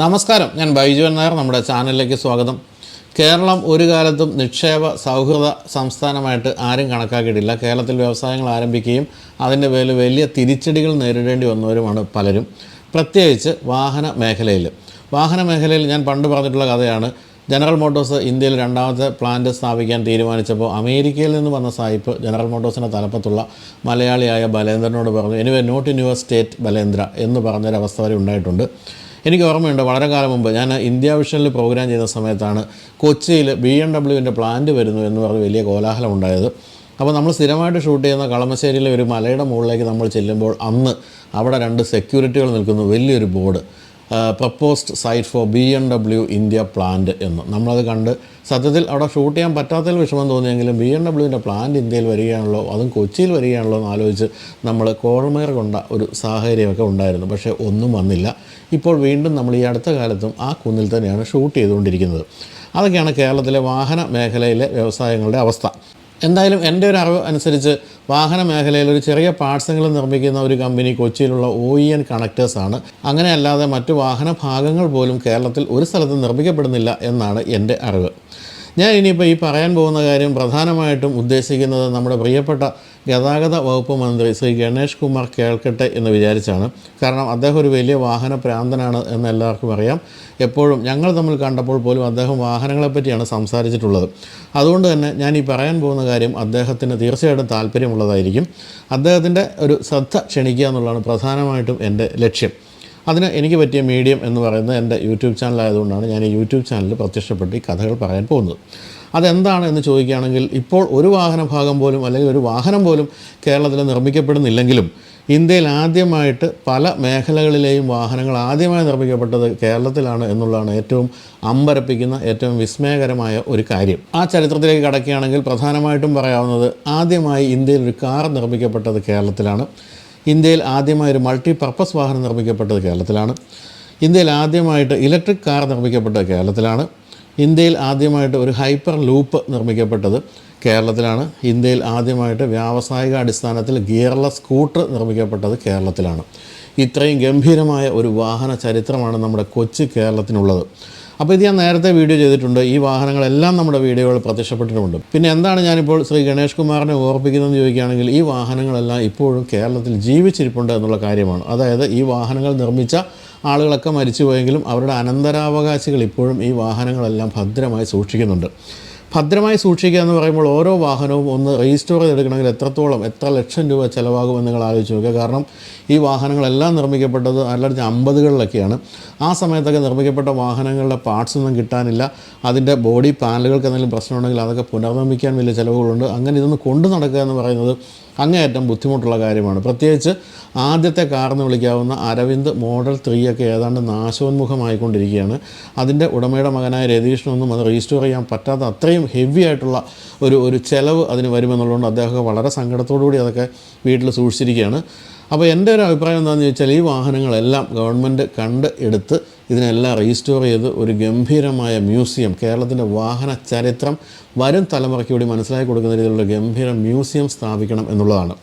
നമസ്കാരം. ഞാൻ ബൈജു നായർ. നമ്മുടെ ചാനലിലേക്ക് സ്വാഗതം. കേരളം ഒരു കാലത്തും നിക്ഷേപ സൗഹൃദ സംസ്ഥാനമായിട്ട് ആരും കണക്കാക്കിയിട്ടില്ല. കേരളത്തിൽ വ്യവസായങ്ങൾ ആരംഭിക്കുകയും അതിന്റെ പേരിൽ വലിയ തിരിച്ചടികൾ നേരിടേണ്ടി വന്നവരുമാണ് പലരും. പ്രത്യേകിച്ച് വാഹന മേഖലയിൽ. വാഹന മേഖലയിൽ ഞാൻ പണ്ട് പറഞ്ഞിട്ടുള്ള കഥയാണ്. ജനറൽ മോട്ടോഴ്സ് ഇന്ത്യയിൽ രണ്ടാമത്തെ പ്ലാന്റ് സ്ഥാപിക്കാൻ തീരുമാനിച്ചപ്പോൾ അമേരിക്കയിൽ നിന്ന് വന്ന സായിപ്പ് ജനറൽ മോട്ടോഴ്സിന്റെ തലപ്പത്തുള്ള മലയാളിയായ ബലേന്ദ്രനോട് പറഞ്ഞു anyway not in your state Balendra എന്ന് പറഞ്ഞൊരവസ്ഥ വരെ ഉണ്ടായിട്ടുണ്ട്. എനിക്ക് ഓർമ്മയുണ്ട് വളരെ കാലം മുമ്പ് ഞാൻ ഇന്ത്യ വിഷനിൽ പ്രോഗ്രാം ചെയ്യുന്ന സമയത്താണ് കൊച്ചിയിൽ ബി എം ഡബ്ല്യുവിന്റെ പ്ലാന്റ് വരുന്നു എന്ന് പറഞ്ഞ് വലിയ കോലാഹലം ഉണ്ടായത്. അപ്പോൾ നമ്മൾ സ്ഥിരമായിട്ട് ഷൂട്ട് ചെയ്യുന്ന കളമശ്ശേരിയിലെ ഒരു മലയുടെ മുകളിലേക്ക് നമ്മൾ ചെല്ലുമ്പോൾ അന്ന് അവിടെ രണ്ട് സെക്യൂരിറ്റികൾ നിൽക്കുന്നു വലിയൊരു board proposed site for B M W India plant എന്ന്. നമ്മളത് കണ്ട് സത്യത്തിൽ അവിടെ ഷൂട്ട് ചെയ്യാൻ പറ്റാത്തതിൽ വിഷമം തോന്നിയെങ്കിലും ബി എം ഡബ്ല്യുവിന്റെ പ്ലാന്റ് ഇന്ത്യയിൽ വരികയാണല്ലോ അതും കൊച്ചിയിൽ വരികയാണല്ലോ എന്ന് ആലോചിച്ച് നമ്മൾ കോൾമേർ കൊണ്ട ഒരു സാഹചര്യമൊക്കെ ഉണ്ടായിരുന്നു. പക്ഷേ ഒന്നും വന്നില്ല. ഇപ്പോൾ വീണ്ടും നമ്മൾ ഈ അടുത്ത കാലത്തും ആ കുന്നിൽ തന്നെയാണ് ഷൂട്ട് ചെയ്തുകൊണ്ടിരിക്കുന്നത്. അതൊക്കെയാണ് കേരളത്തിലെ വാഹന മേഖലയിലെ വ്യവസായങ്ങളുടെ അവസ്ഥ. എന്തായാലും എന്റെ ഒരു അറിവ് അനുസരിച്ച് വാഹന മേഖലയിൽ ഒരു ചെറിയ പാർട്സുകൾ നിർമ്മിക്കുന്ന ഒരു കമ്പനി കൊച്ചിയിലുള്ള ഒ ഇ എൻ കണക്ടേഴ്സാണ്. അങ്ങനെയല്ലാതെ മറ്റ് വാഹന ഭാഗങ്ങൾ പോലും കേരളത്തിൽ ഒരു സ്ഥലത്ത് നിർമ്മിക്കപ്പെടുന്നില്ല എന്നാണ് എന്റെ അറിവ്. ഞാൻ ഇനിയിപ്പോൾ ഈ പറയാൻ പോകുന്ന കാര്യം പ്രധാനമായിട്ടും ഉദ്ദേശിക്കുന്നത് നമ്മുടെ പ്രിയപ്പെട്ട ഗതാഗത വകുപ്പ് മന്ത്രി ശ്രീ ഗണേഷ് കുമാർ കേൾക്കട്ടെ എന്ന് വിചാരിച്ചാണ്. കാരണം അദ്ദേഹം ഒരു വലിയ വാഹന പ്രാന്തനാണ് എന്ന് എല്ലാവർക്കും അറിയാം. എപ്പോഴും ഞങ്ങൾ തമ്മിൽ കണ്ടപ്പോൾ പോലും അദ്ദേഹം വാഹനങ്ങളെപ്പറ്റിയാണ് സംസാരിച്ചിട്ടുള്ളത്. അതുകൊണ്ട് തന്നെ ഞാൻ ഈ പറയാൻ പോകുന്ന കാര്യം അദ്ദേഹത്തിന് തീർച്ചയായിട്ടും താല്പര്യമുള്ളതായിരിക്കും. അദ്ദേഹത്തിന്റെ ഒരു ശ്രദ്ധ ക്ഷണിക്കുക എന്നുള്ളതാണ് പ്രധാനമായിട്ടും എന്റെ ലക്ഷ്യം. അതിന് എനിക്ക് പറ്റിയ മീഡിയം എന്ന് പറയുന്നത് എന്റെ യൂട്യൂബ് ചാനലായതുകൊണ്ടാണ് ഞാൻ ഈ യൂട്യൂബ് ചാനലിൽ പ്രത്യക്ഷപ്പെട്ട് ഈ കഥകൾ പറയാൻ പോകുന്നത്. അതെന്താണ് എന്ന് ചോദിക്കുകയാണെങ്കിൽ ഇപ്പോൾ ഒരു വാഹന ഭാഗം പോലും അല്ലെങ്കിൽ ഒരു വാഹനം പോലും കേരളത്തിൽ നിർമ്മിക്കപ്പെടുന്നില്ലെങ്കിലും ഇന്ത്യയിൽ ആദ്യമായിട്ട് പല മേഖലകളിലെയും വാഹനങ്ങൾ ആദ്യമായി നിർമ്മിക്കപ്പെട്ടത് കേരളത്തിലാണ് എന്നുള്ളതാണ് ഏറ്റവും അമ്പരപ്പിക്കുന്ന ഏറ്റവും വിസ്മയകരമായ ഒരു കാര്യം. ആ ചരിത്രത്തിലേക്ക് കടക്കുകയാണെങ്കിൽ പ്രധാനമായിട്ടും പറയാവുന്നത് ആദ്യമായി ഇന്ത്യയിൽ ഒരു കാർ നിർമ്മിക്കപ്പെട്ടത് കേരളത്തിലാണ്. ഇന്ത്യയിൽ ആദ്യമായി ഒരു മൾട്ടി പർപ്പസ് വാഹനം നിർമ്മിക്കപ്പെട്ടത് കേരളത്തിലാണ്. ഇന്ത്യയിൽ ആദ്യമായിട്ട് ഇലക്ട്രിക് കാർ നിർമ്മിക്കപ്പെട്ടത് കേരളത്തിലാണ്. ഇന്ത്യയിൽ ആദ്യമായിട്ട് ഒരു ഹൈപ്പർ ലൂപ്പ് നിർമ്മിക്കപ്പെട്ടത് കേരളത്തിലാണ്. ഇന്ത്യയിൽ ആദ്യമായിട്ട് വ്യാവസായിക അടിസ്ഥാനത്തിൽ ഗിയർലെസ് സ്കൂട്ടർ നിർമ്മിക്കപ്പെട്ടത് കേരളത്തിലാണ്. ഇത്രയും ഗംഭീരമായ ഒരു വാഹന ചരിത്രമാണ് നമ്മുടെ കൊച്ചു കേരളത്തിനുള്ളത്. അപ്പോൾ ഇത് ഞാൻ നേരത്തെ വീഡിയോ ചെയ്തിട്ടുണ്ട്. ഈ വാഹനങ്ങളെല്ലാം നമ്മുടെ വീഡിയോകൾ പ്രത്യക്ഷപ്പെട്ടിട്ടുണ്ട് പിന്നെ എന്താണ് ഞാനിപ്പോൾ ശ്രീ ഗണേഷ് കുമാറിനെ ഓർപ്പിക്കുന്നതെന്ന് ചോദിക്കുകയാണെങ്കിൽ ഈ വാഹനങ്ങളെല്ലാം ഇപ്പോഴും കേരളത്തിൽ ജീവിച്ചിരിപ്പുണ്ട് എന്നുള്ള കാര്യമാണ്. അതായത് ഈ വാഹനങ്ങൾ നിർമ്മിച്ച ആളുകളൊക്കെ മരിച്ചുപോയെങ്കിലും അവരുടെ അനന്തരാവകാശികൾ ഇപ്പോഴും ഈ വാഹനങ്ങളെല്ലാം ഭദ്രമായി സൂക്ഷിക്കുന്നുണ്ട്. ഭദ്രമായി സൂക്ഷിക്കുക എന്ന് പറയുമ്പോൾ ഓരോ വാഹനവും ഒന്ന് രജിസ്റ്റർ ചെയ്തെടുക്കണമെങ്കിൽ എത്രത്തോളം എത്ര ലക്ഷം രൂപ ചിലവാകുമെന്ന് നിങ്ങൾ ആലോചിച്ച് നോക്കുക. കാരണം ഈ വാഹനങ്ങളെല്ലാം നിർമ്മിക്കപ്പെട്ടത് ആയിരത്തി അമ്പതുകളിലൊക്കെയാണ്. ആ സമയത്തൊക്കെ നിർമ്മിക്കപ്പെട്ട വാഹനങ്ങളുടെ പാർട്സ് ഒന്നും കിട്ടാനില്ല. അതിന്റെ ബോഡി പാനലുകൾക്ക് എന്തെങ്കിലും പ്രശ്നമുണ്ടെങ്കിൽ അതൊക്കെ പുനർനിർമ്മിക്കാൻ വലിയ ചിലവുകളുണ്ട്. അങ്ങനെ ഇതൊന്ന് കൊണ്ടു നടക്കുക എന്ന് പറയുന്നത് അങ്ങേയറ്റം ബുദ്ധിമുട്ടുള്ള കാര്യമാണ്. പ്രത്യേകിച്ച് ആദ്യത്തെ കാർ എന്ന് വിളിക്കാവുന്ന അരവിന്ദ് മോഡൽ ത്രീ ഒക്കെ ഏതാണ്ട് നാശോന്മുഖമായിക്കൊണ്ടിരിക്കുകയാണ്. അതിന്റെ ഉടമയുടെ മകനായ രതീഷിനൊന്നും അത് രജിസ്റ്റർ ചെയ്യാൻ പറ്റാത്ത അത്രയും ഹെവി ആയിട്ടുള്ള ഒരു ഒരു ചിലവ് അതിന് വരുമെന്നുള്ളതുകൊണ്ട് അദ്ദേഹമൊക്കെ വളരെ സങ്കടത്തോടു കൂടി അതൊക്കെ വീട്ടിൽ സൂക്ഷിച്ചിരിക്കുകയാണ്. അപ്പോൾ എന്റെ ഒരു അഭിപ്രായം എന്താണെന്ന് ചോദിച്ചാൽ ഈ വാഹനങ്ങളെല്ലാം ഗവൺമെന്റ് കണ്ട് എടുത്ത് ഇതിനെല്ലാം റീസ്റ്റോർ ചെയ്ത് ഒരു ഗംഭീരമായ മ്യൂസിയം കേരളത്തിന്റെ വാഹന ചരിത്രം വരും തലമുറയ്ക്ക് കൂടി മനസ്സിലാക്കി കൊടുക്കുന്ന രീതിയിലുള്ള ഗംഭീര മ്യൂസിയം സ്ഥാപിക്കണം എന്നുള്ളതാണ്.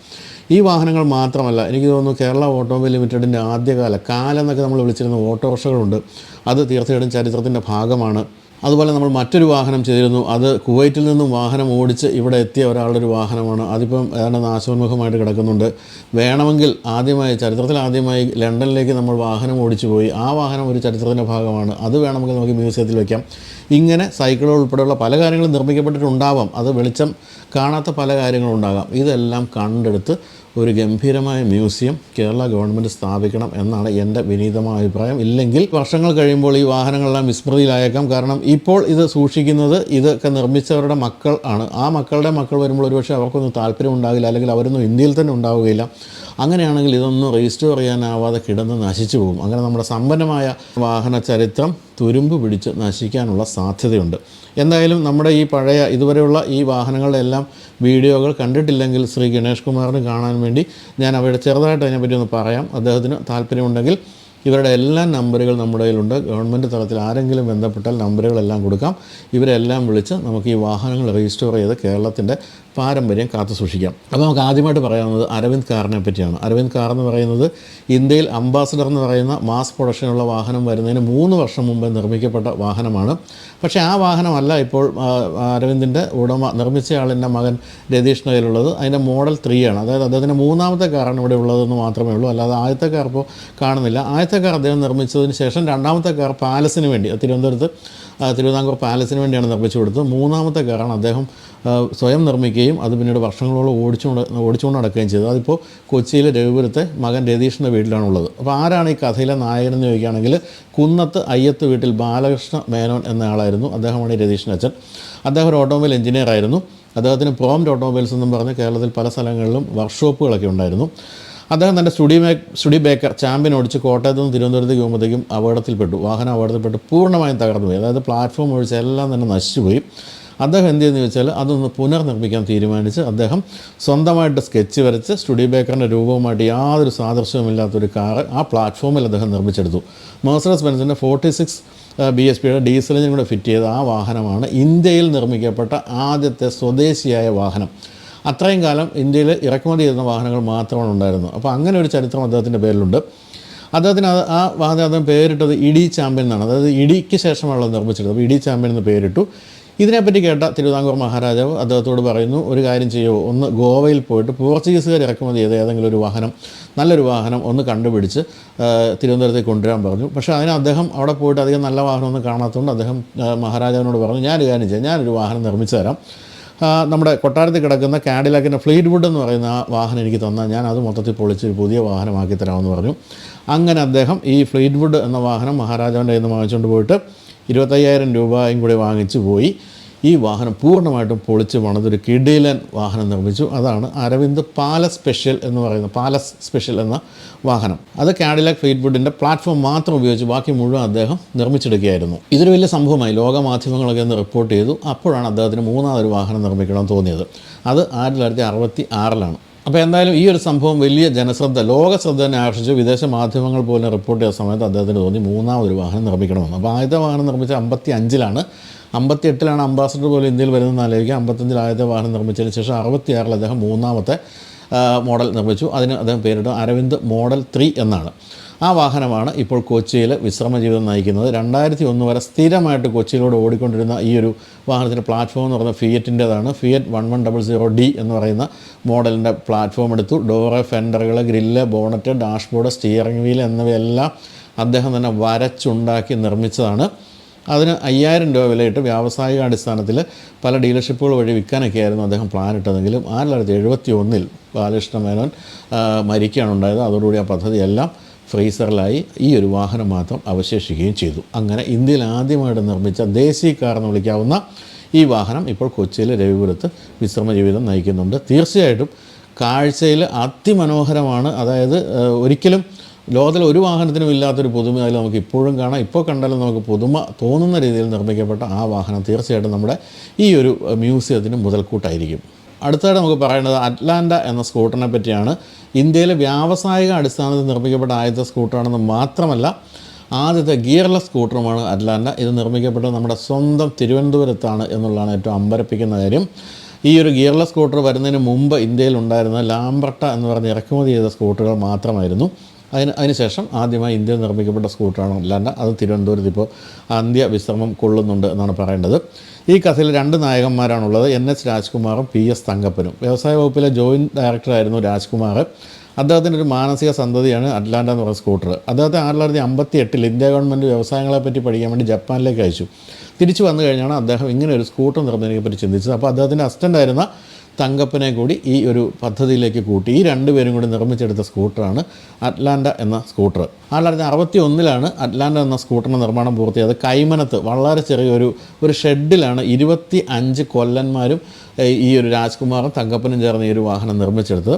ഈ വാഹനങ്ങൾ മാത്രമല്ല എനിക്ക് തോന്നുന്നു കേരള ഓട്ടോമൊബൈൽ ലിമിറ്റഡിന്റെ ആദ്യകാല കാലം എന്നൊക്കെ നമ്മൾ വിളിച്ചിരുന്ന ഓട്ടോറിക്ഷകളുണ്ട്. അത് തീർച്ചയായിട്ടും ചരിത്രത്തിന്റെ ഭാഗമാണ്. അതുപോലെ നമ്മൾ മറ്റൊരു വാഹനം ചെയ്തിരുന്നു. അത് കുവൈറ്റിൽ നിന്നും വാഹനം ഓടിച്ച് ഇവിടെ എത്തിയ ഒരാളുടെ ഒരു വാഹനമാണ്. അതിപ്പം ഏതാണ്ട് നാശോന്മുഖമായിട്ട് കിടക്കുന്നുണ്ട്. വേണമെങ്കിൽ ആദ്യമായി ചരിത്രത്തിൽ ആദ്യമായി ലണ്ടനിലേക്ക് നമ്മൾ വാഹനം ഓടിച്ചു പോയി. ആ വാഹനം ഒരു ചരിത്രത്തിന്റെ ഭാഗമാണ്. അത് വേണമെങ്കിൽ നമുക്ക് മ്യൂസിയത്തിൽ വയ്ക്കാം ഇങ്ങനെ സൈക്കിളുകൾ ഉൾപ്പെടെയുള്ള പല കാര്യങ്ങളും നിർമ്മിക്കപ്പെട്ടിട്ടുണ്ടാവാം. അത് വെളിച്ചം കാണാത്ത പല കാര്യങ്ങളും ഉണ്ടാകാം. ഇതെല്ലാം കണ്ടെടുത്ത് ഒരു ഗംഭീരമായ മ്യൂസിയം കേരള ഗവൺമെന്റ് സ്ഥാപിക്കണം എന്നാണ് എന്റെ വിനീതമായ അഭിപ്രായം. ഇല്ലെങ്കിൽ വർഷങ്ങൾ കഴിയുമ്പോൾ ഈ വാഹനങ്ങളെല്ലാം വിസ്മൃതിയിലായേക്കാം. കാരണം ഇപ്പോൾ ഇത് സൂക്ഷിക്കുന്നത് ഇതൊക്കെ നിർമ്മിച്ചവരുടെ മക്കൾ ആണ്. ആ മക്കളുടെ മക്കൾ വരുമ്പോൾ ഒരുപക്ഷെ അവർക്കൊന്നും താല്പര്യം ഉണ്ടാകില്ല. അല്ലെങ്കിൽ അവരൊന്നും ഇന്ത്യയിൽ തന്നെ ഉണ്ടാവുകയില്ല. അങ്ങനെയാണെങ്കിൽ ഇതൊന്നും രജിസ്റ്റർ ചെയ്യാനാവാതെ കിടന്ന് നശിച്ചു പോകും. അങ്ങനെ നമ്മുടെ സമ്പന്നമായ വാഹന ചരിത്രം തുരുമ്പ് പിടിച്ച് നശിക്കാനുള്ള സാധ്യതയുണ്ട്. എന്തായാലും നമ്മുടെ ഈ പഴയ ഇതുവരെയുള്ള ഈ വാഹനങ്ങളുടെ എല്ലാം വീഡിയോകൾ കണ്ടിട്ടില്ലെങ്കിൽ ശ്രീ ഗണേഷ് കുമാറിന് കാണാൻ വേണ്ടി ഞാൻ അവരുടെ ചെറുതായിട്ട് അതിനെപ്പറ്റി ഒന്ന് പറയാം. അദ്ദേഹത്തിന് താല്പര്യമുണ്ടെങ്കിൽ ഇവരുടെ എല്ലാ നമ്പറുകൾ നമ്മുടെ കയ്യിലുണ്ട്. ഗവൺമെന്റ് തലത്തിൽ ആരെങ്കിലും ബന്ധപ്പെട്ടാൽ നമ്പറുകളെല്ലാം കൊടുക്കാം. ഇവരെല്ലാം വിളിച്ച് നമുക്ക് ഈ വാഹനങ്ങൾ രജിസ്റ്റർ ചെയ്ത് കേരളത്തിന്റെ പാരമ്പര്യം കാത്തു സൂക്ഷിക്കാം. അപ്പോൾ നമുക്ക് ആദ്യമായിട്ട് പറയാവുന്നത് അരവിന്ദ് കാറിനെ പറ്റിയാണ്. അരവിന്ദ് കാർ എന്ന് പറയുന്നത് ഇന്ത്യയിൽ അംബാസഡർ എന്ന് പറയുന്ന മാസ് പ്രൊഡക്ഷനുള്ള വാഹനം വരുന്നതിന് മൂന്ന് വർഷം മുമ്പ് നിർമ്മിക്കപ്പെട്ട വാഹനമാണ്. പക്ഷേ ആ വാഹനമല്ല ഇപ്പോൾ അരവിന്ദിന്റെ ഉടമ നിർമ്മിച്ചയാളിന്റെ മകൻ രതീഷ് കയ്യിലുള്ളത്. അതിന്റെ മോഡൽ ത്രീ ആണ്. അതായത് അദ്ദേഹത്തിന്റെ മൂന്നാമത്തെ കാറാണ് ഇവിടെ ഉള്ളതെന്ന് മാത്രമേ ഉള്ളൂ. അല്ലാതെ ആദ്യത്തെ കാർ ഇപ്പോൾ കാണുന്നില്ല. ആദ്യത്തെ കാർ അദ്ദേഹം നിർമ്മിച്ചതിന് ശേഷം രണ്ടാമത്തെ കാർ പാലസിന് വേണ്ടി തിരുവനന്തപുരത്ത് തിരുവിതാംകൂർ പാലസിന് വേണ്ടിയാണ് നിർമ്മിച്ചു കൊടുത്തത്. മൂന്നാമത്തെ കാറാണ് അദ്ദേഹം സ്വയം നിർമ്മിക്കുകയും അത് പിന്നീട് വർഷങ്ങളോളം ഓടിച്ചുകൊണ്ട് ഓടിച്ചുകൊണ്ട് നടക്കുകയും ചെയ്തു. അതിപ്പോൾ കൊച്ചിയിലെ രവിപുരത്തെ മകൻ രതീഷിന്റെ വീട്ടിലാണുള്ളത്. അപ്പോൾ ആരാണ് ഈ കഥയിലെ നായകൻ എന്ന് ചോദിക്കുകയാണെങ്കിൽ കുന്നത്ത് അയ്യത്ത് വീട്ടിൽ ബാലകൃഷ്ണ മേനോൻ എന്നയാളായിരുന്നു അദ്ദേഹമാണ് ഈ രതീഷിന്റെ അച്ഛൻ. അദ്ദേഹം ഒരു ഓട്ടോമൊബൈൽ എഞ്ചിനീയർ ആയിരുന്നു അദ്ദേഹത്തിന് പ്രോംറ്റ് ഓട്ടോമൊബൈൽസ് എന്നും പറഞ്ഞ് കേരളത്തിൽ പല സ്ഥലങ്ങളിലും വർക്ക്ഷോപ്പുകളൊക്കെ ഉണ്ടായിരുന്നു. അദ്ദേഹം തന്റെ സ്റ്റുഡി സ്റ്റുഡി ബേക്കർ ചാമ്പ്യൻ ഓടിച്ച് കോട്ടയത്ത് നിന്ന് തിരുവനന്തപുരത്തേക്ക് പോകുമ്പോഴത്തേക്കും അപകടത്തിൽപ്പെട്ടു. വാഹനം അപകടത്തിൽപ്പെട്ട് പൂർണമായും തകർന്നു പോയി അതായത് പ്ലാറ്റ്ഫോം ഒഴിച്ച് എല്ലാം തന്നെ നശിച്ചുപോയി. അദ്ദേഹം എന്ത് ചെയ്യുന്നു വെച്ചാൽ അതൊന്ന് പുനർനിർമ്മിക്കാൻ തീരുമാനിച്ച് അദ്ദേഹം സ്വന്തമായിട്ട് സ്കെച്ച് വരച്ച് സ്റ്റുഡി ബേക്കറിന്റെ രൂപവുമായിട്ട് യാതൊരു സാദൃശ്യവുമില്ലാത്തൊരു കാറ് ആ പ്ലാറ്റ്ഫോമിൽ അദ്ദേഹം നിർമ്മിച്ചെടുത്തു. മേഴ്സറസ് ബെൻസിന്റെ ഫോർട്ടി സിക്സ് ബി എസ് പിയുടെ എഞ്ചിൻ കൂടെ ഫിറ്റ് ചെയ്ത ആ വാഹനമാണ് ഇന്ത്യയിൽ നിർമ്മിക്കപ്പെട്ട ആദ്യത്തെ സ്വദേശിയായ വാഹനം. അത്രയും കാലം ഇന്ത്യയിൽ ഇറക്കുമതി ചെയ്യുന്ന വാഹനങ്ങൾ മാത്രമാണ് ഉണ്ടായിരുന്നത്. അപ്പോൾ അങ്ങനെ ഒരു ചരിത്രം അദ്ദേഹത്തിന്റെ പേരിലുണ്ട്. അദ്ദേഹത്തിന് ആ വാഹനം അദ്ദേഹം പേരിട്ടത് ഇഡി ചാമ്പ്യൻ എന്നാണ്. അതായത് ഇടിക്ക് ശേഷമാണ് നിർമ്മിച്ചത്. അപ്പോൾ ഇഡി ചാമ്പ്യൻ എന്ന് പേരിട്ടു. ഇതിനെപ്പറ്റി കേട്ട തിരുവിതാംകൂർ മഹാരാജാവ് അദ്ദേഹത്തോട് പറയുന്നു ഒരു കാര്യം ചെയ്യുമോ ഒന്ന് ഗോവയിൽ പോയിട്ട് പോർച്ചുഗീസുകാർ ഇറക്കുമതി ചെയ്ത ഏതെങ്കിലും ഒരു വാഹനം നല്ലൊരു വാഹനം ഒന്ന് കണ്ടുപിടിച്ച് തിരുവനന്തപുരത്തെ തിരുവനന്തപുരത്തേക്ക് കൊണ്ടുവരാൻ പറഞ്ഞു. പക്ഷേ അതിന് അദ്ദേഹം അവിടെ പോയിട്ട് അധികം നല്ല വാഹനമൊന്നും കാണാത്തതുകൊണ്ട് അദ്ദേഹം മഹാരാജാവിനോട് പറഞ്ഞു ഞാനൊരു കാര്യം ചെയ്യാം. ഞാനൊരു വാഹനം നിർമ്മിച്ചു തരാം. നമ്മുടെ കൊട്ടാരത്തിൽ കിടക്കുന്ന കാഡിലാക്കിന്റെ ഫ്ലീറ്റ് വുഡ് എന്ന് പറയുന്ന ആ വാഹനം എനിക്ക് തന്നാൽ ഞാൻ അത് മൊത്തത്തിൽ പൊളിച്ച് പുതിയ വാഹനമാക്കി തരാമെന്ന് പറഞ്ഞു. അങ്ങനെ അദ്ദേഹം ഈ ഫ്ലീറ്റ് വുഡ് എന്ന വാഹനം മഹാരാജാവിന്റെ കയ്യിൽ നിന്ന് വാങ്ങിച്ചുകൊണ്ട് പോയിട്ട് ഇരുപത്തയ്യായിരം രൂപയും കൂടി വാങ്ങിച്ചു പോയി. ഈ വാഹനം പൂർണമായിട്ടും പൊളിച്ച് പണിതൊരു കിഡിലൻ വാഹനം നിർമ്മിച്ചു. അതാണ് അരവിന്ദ് പാലസ് സ്പെഷ്യൽ എന്ന് പറയുന്ന പാലസ് സ്പെഷ്യൽ എന്ന വാഹനം. അത് കാഡിലാക് ഫീറ്റ്വുഡിന്റെ പ്ലാറ്റ്ഫോം മാത്രം ഉപയോഗിച്ച് ബാക്കി മുഴുവൻ അദ്ദേഹം നിർമ്മിച്ചെടുക്കുകയായിരുന്നു. ഇതൊരു വലിയ സംഭവമായി ലോക ലോകമാധ്യമങ്ങളൊക്കെ ഒന്ന് റിപ്പോർട്ട് ചെയ്തു. അപ്പോഴാണ് അദ്ദേഹത്തിന് മൂന്നാമതൊരു വാഹനം നിർമ്മിക്കണം തോന്നിയത്. അത് ആയിരത്തി തൊള്ളായിരത്തി അറുപത്തി ആറിലാണ് അപ്പോൾ എന്തായാലും ഈ ഒരു സംഭവം വലിയ ജനശ്രദ്ധ ലോക ശ്രദ്ധ തന്നെ ആകർഷിച്ചു വിദേശ മാധ്യമങ്ങൾ പോലും റിപ്പോർട്ട് ചെയ്ത സമയത്ത് അദ്ദേഹത്തിന് തോന്നി മൂന്നാമതൊരു വാഹനം നിർമ്മിക്കണമെന്ന്. അപ്പോൾ ആദ്യത്തെ വാഹനം നിർമ്മിച്ച അമ്പത്തി അഞ്ചിലാണ് അമ്പത്തി എട്ടിലാണ് അംബാസഡർ പോലും ഇന്ത്യയിൽ വരുന്നതെന്ന് ആലോചിക്കുക അമ്പത്തഞ്ചിൽ ആദ്യത്തെ വാഹനം നിർമ്മിച്ചതിന് ശേഷം അറുപത്തിയാറിൽ അദ്ദേഹം മൂന്നാമത്തെ മോഡൽ നിർമ്മിച്ചു. അതിന് അദ്ദേഹം പേരിട്ട അരവിന്ദ് മോഡൽ ത്രീ എന്നാണ്. ആ വാഹനമാണ് ഇപ്പോൾ കൊച്ചിയിൽ വിശ്രമ ജീവിതം നയിക്കുന്നത്. രണ്ടായിരത്തി ഒന്ന് വരെ സ്ഥിരമായിട്ട് കൊച്ചിയിലൂടെ ഓടിക്കൊണ്ടിരുന്ന ഈ ഒരു വാഹനത്തിന്റെ പ്ലാറ്റ്ഫോം എന്ന് പറയുന്നത് ഫിയറ്റിന്റെതാണ് Fiat one one double zero D എന്ന് പറയുന്ന മോഡലിന്റെ പ്ലാറ്റ്ഫോം എടുത്തു. Door ഫെൻഡറുകൾ grill bonnet dashboard steering wheel എന്നിവയെല്ലാം അദ്ദേഹം തന്നെ വരച്ചുണ്ടാക്കി നിർമ്മിച്ചതാണ്. അതിന് അയ്യായിരം രൂപ വിലയിട്ട് വ്യാവസായിക അടിസ്ഥാനത്തിൽ പല ഡീലർഷിപ്പുകൾ വഴി വിൽക്കാനൊക്കെയായിരുന്നു അദ്ദേഹം പ്ലാൻ ഇട്ടതെങ്കിലും ആയിരത്തി തൊള്ളായിരത്തി എഴുപത്തി ഒന്നിൽ ബാലകൃഷ്ണ മേനോൻ മരിക്കുകയാണ് ഉണ്ടായത്. അതോടുകൂടി ആ പദ്ധതിയെല്ലാം ഫ്രീസറിലായി ഈ ഒരു വാഹനം മാത്രം അവശേഷിക്കുകയും ചെയ്തു. അങ്ങനെ ഇന്ത്യയിൽ ആദ്യമായിട്ട് നിർമ്മിച്ച ദേശീയ കാർ എന്ന് വിളിക്കാവുന്ന ഈ വാഹനം ഇപ്പോൾ കൊച്ചിയിലെ രവിപുരത്ത് വിശ്രമ ജീവിതം നയിക്കുന്നുണ്ട്. തീർച്ചയായിട്ടും കാഴ്ചയിൽ അതിമനോഹരമാണ്. അതായത് ഒരിക്കലും ലോകത്തിൽ ഒരു വാഹനത്തിനും ഇല്ലാത്തൊരു പുതുമ അതിൽ നമുക്ക് ഇപ്പോഴും കാണാം. ഇപ്പോൾ കണ്ടാലും നമുക്ക് പുതുമ തോന്നുന്ന രീതിയിൽ നിർമ്മിക്കപ്പെട്ട ആ വാഹനം തീർച്ചയായിട്ടും നമ്മുടെ ഈ ഒരു മ്യൂസിയത്തിന് മുതൽക്കൂട്ടായിരിക്കും. അടുത്തതായിട്ട് നമുക്ക് പറയേണ്ടത് അറ്റ്ലാന്റ എന്ന സ്കൂട്ടറിനെ പറ്റിയാണ്. ഇന്ത്യയിലെ വ്യാവസായിക അടിസ്ഥാനത്തിൽ നിർമ്മിക്കപ്പെട്ട ആദ്യത്തെ സ്കൂട്ടറാണെന്ന് മാത്രമല്ല ആദ്യത്തെ ഗിയർലെസ് സ്കൂട്ടറുമാണ് അറ്റ്ലാന്റ. ഇത് നിർമ്മിക്കപ്പെട്ടത് നമ്മുടെ സ്വന്തം തിരുവനന്തപുരത്താണ് എന്നുള്ളതാണ് ഏറ്റവും അമ്പരപ്പിക്കുന്ന കാര്യം. ഈ ഒരു ഗിയർലെസ് സ്കൂട്ടർ വരുന്നതിന് മുമ്പ് ഇന്ത്യയിൽ ഉണ്ടായിരുന്ന ലാംബർട്ട എന്ന് പറഞ്ഞ് ഇറക്കുമതി ചെയ്ത സ്കൂട്ടറുകൾ മാത്രമായിരുന്നു. അതിന് അതിനുശേഷം ആദ്യമായി ഇന്ത്യയിൽ നിർമ്മിക്കപ്പെട്ട സ്കൂട്ടറാണ് അല്ലാണ്ട് അത് തിരുവനന്തപുരത്ത് ഇപ്പോൾ അന്ത്യ വിശ്രമം കൊള്ളുന്നുണ്ട് എന്നാണ് പറയേണ്ടത്. ഈ കഥയിൽ രണ്ട് നായകന്മാരാണുള്ളത്. എൻ എസ് രാജ്കുമാറും പി എസ് തങ്കപ്പനും. വ്യവസായ വകുപ്പിലെ ജോയിന്റ് ഡയറക്ടറായിരുന്നു രാജ്കുമാർ. അദ്ദേഹത്തിന്റെ ഒരു മാനസിക സന്തതിയാണ് അറ്റ്ലാന്റ എന്ന് പറയുന്ന സ്കൂട്ടർ. അദ്ദേഹത്തെ ആയിരത്തി തൊള്ളായിരത്തി അമ്പത്തി എട്ടിൽ ഇന്ത്യ ഗവൺമെന്റ് വ്യവസായങ്ങളെ പറ്റി പഠിക്കാൻ വേണ്ടി ജപ്പാനിലേക്ക് അയച്ചു. തിരിച്ചു വന്നു കഴിഞ്ഞാണ് അദ്ദേഹം ഇങ്ങനെ ഒരു സ്കൂട്ടർ നിർമ്മിക്കുന്നതിനെപ്പറ്റി പറ്റി ചിന്തിച്ചത്. അപ്പോൾ അദ്ദേഹത്തിന്റെ അസിസ്റ്റന്റ് ആയിരുന്ന തങ്കപ്പനെ കൂടി ഈ ഒരു പദ്ധതിയിലേക്ക് കൂട്ടി. ഈ രണ്ടുപേരും കൂടി നിർമ്മിച്ചെടുത്ത സ്കൂട്ടറാണ് അറ്റ്ലാന്റ എന്ന സ്കൂട്ടർ. ആയിരത്തി തൊള്ളായിരത്തി അറുപത്തി ഒന്നിലാണ് അറ്റ്ലാന്റ എന്ന സ്കൂട്ടറിന്റെ നിർമ്മാണം പൂർത്തിയായത്. കൈമനത്ത് വളരെ ചെറിയൊരു ഒരു ഷെഡിലാണ് ഇരുപത്തി അഞ്ച് കൊല്ലന്മാരും ഈ ഒരു രാജ്കുമാറും തങ്കപ്പനും ചേർന്ന് ഈ ഒരു വാഹനം നിർമ്മിച്ചെടുത്തത്.